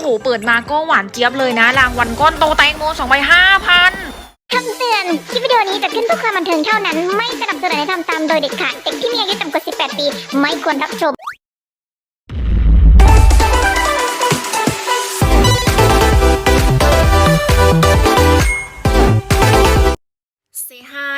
โหเปิดมาก็หวานเจี๊ยบเลยนะ รางวัลก้อนโตแตงโมสองใบห้าพันคำเตือน คลิปวิดีโอนี้จะขึ้นเพื่อความบันเทิงเท่านั้น ไม่สนับสนุนให้ทำตามโดยเด็ดขาด เด็กที่มีอายุต่ำกว่า 18 ปี ไม่ควรรับชม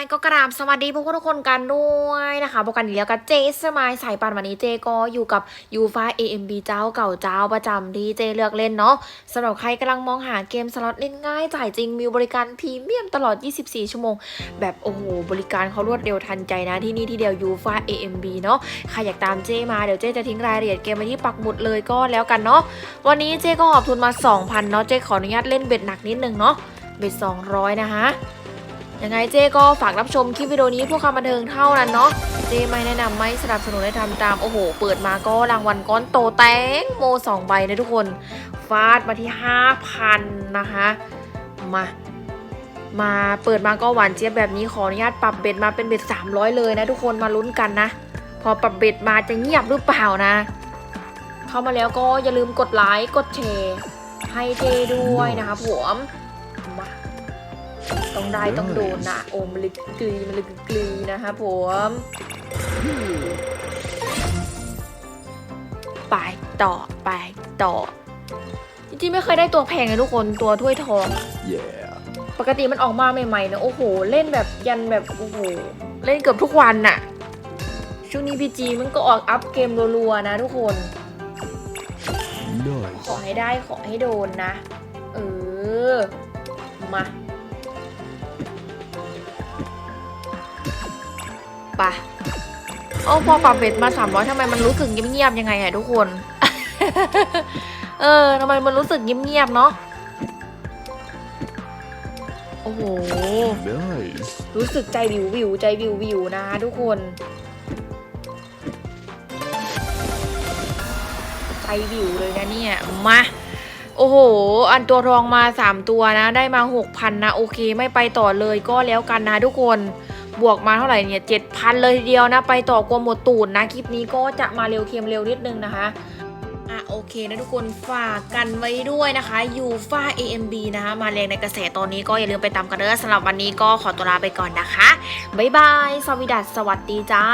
ายก็กราบสวัสดีพวกทุกคนกันด้วยนะคะพบกันอีกแล้วกับเจสมายสายปันวันนี้เจก็อยู่กับยูฟา AMB เจ้าเก่าเจ้าประจำที่เจเลือกเล่นเนาะสำหรับใครกำลังมองหาเกมสล็อตเล่นง่ายจ่ายจริงมีบริการพรีเมียมตลอด 24 ชั่วโมง แบบโอ้โหบริการเขารวดเร็วทันใจนะที่นี่ที่เดียวยูฟา AMB เนาะใครอยากตามเจมาเดี๋ยวเจจะทิ้งรายละเอียดเกมไว้ที่ปักหมุดเลยก็แล้วกันเนาะวันนี้เจก็หอบทุนมา 2,000เนาะเจขออนุญาตเล่นเบ็ดหนักนิดนึงเนาะเบ็ด200 นะคะ ยังไงเจ๊ก็ฝากรับชมคลิปวิดีโอนี้เพื่อความบันเทิงเท่านั้นเนาะเจ๊ไม่แนะนำไม่สนับสนุนให้ทำตามโอ้โห เปิดมาก็รางวัลก้อนโตแตงโมสองใบนะทุกคนฟาดมาที่5,000นะคะมามาเปิดมาก็หวานเจี๊ยบแบบนี้ขออนุญาตปรับเบ็ดมาเป็นเบ็ด300 เลยนะทุกคนมาลุ้นกันนะ พอปรับเบ็ดมาจะเงียบหรือเปล่านะ เข้ามาแล้วก็อย่าลืมกดไลค์กดแชร์ให้เจด้วยนะคะผมมา ต้องได้ต้องโดนนะโอมมันเลยกลีมันเลยกลีนะคะผมไปต่อไปต่อ จริงๆไม่เคยได้ตัวแพงเลยทุกคนตัวถ้วยทอง Yeah. ปกติมันออกมาใหม่ๆนะโอ้โห เล่นแบบยันแบบโอ้โหเล่นเกือบทุกวันน่ะช่วงนี้พีจีมันก็ออกอัพเกมรัวๆนะทุกคนขอ Nice. ให้ได้ขอให้โดนนะ เออ มา ปะโอ้พอปรับเบ็ดมาสามร้อยทำไมมันรู้สึกเงียบๆยังไงอะทุกคน เออทำไมมันรู้สึกเงียบๆเนาะโอ้โห Nice. รู้สึกใจวิววิวใจวิววิวนะทุกคน ใจวิวเลยนะเนี่ย มา โอ้โห อันตัวรองมา 3 ตัวนะ ได้มา 6,000 นะ โอเคไม่ไปต่อเลยก็แล้วกันนะทุกคน บวกมาเท่าไหร่เนี่ยเจ็ดพันเลยทีเดียวนะ ไปต่อกลัวหมดตูดนะ คลิปนี้ก็จะมาเร็วเค็มเร็วนิดนึงนะคะอะโอเคนะทุกคนฝากกันไว้ด้วยนะคะยูฟ่า AMB นะคะ มาแรงในกระแสตอนนี้ก็อย่าลืมไปตามกันเด้อสำหรับวันนี้ก็ขอตัวลาไปก่อนนะคะ บ๊ายบาย สวัสดีสวัสดีจ้า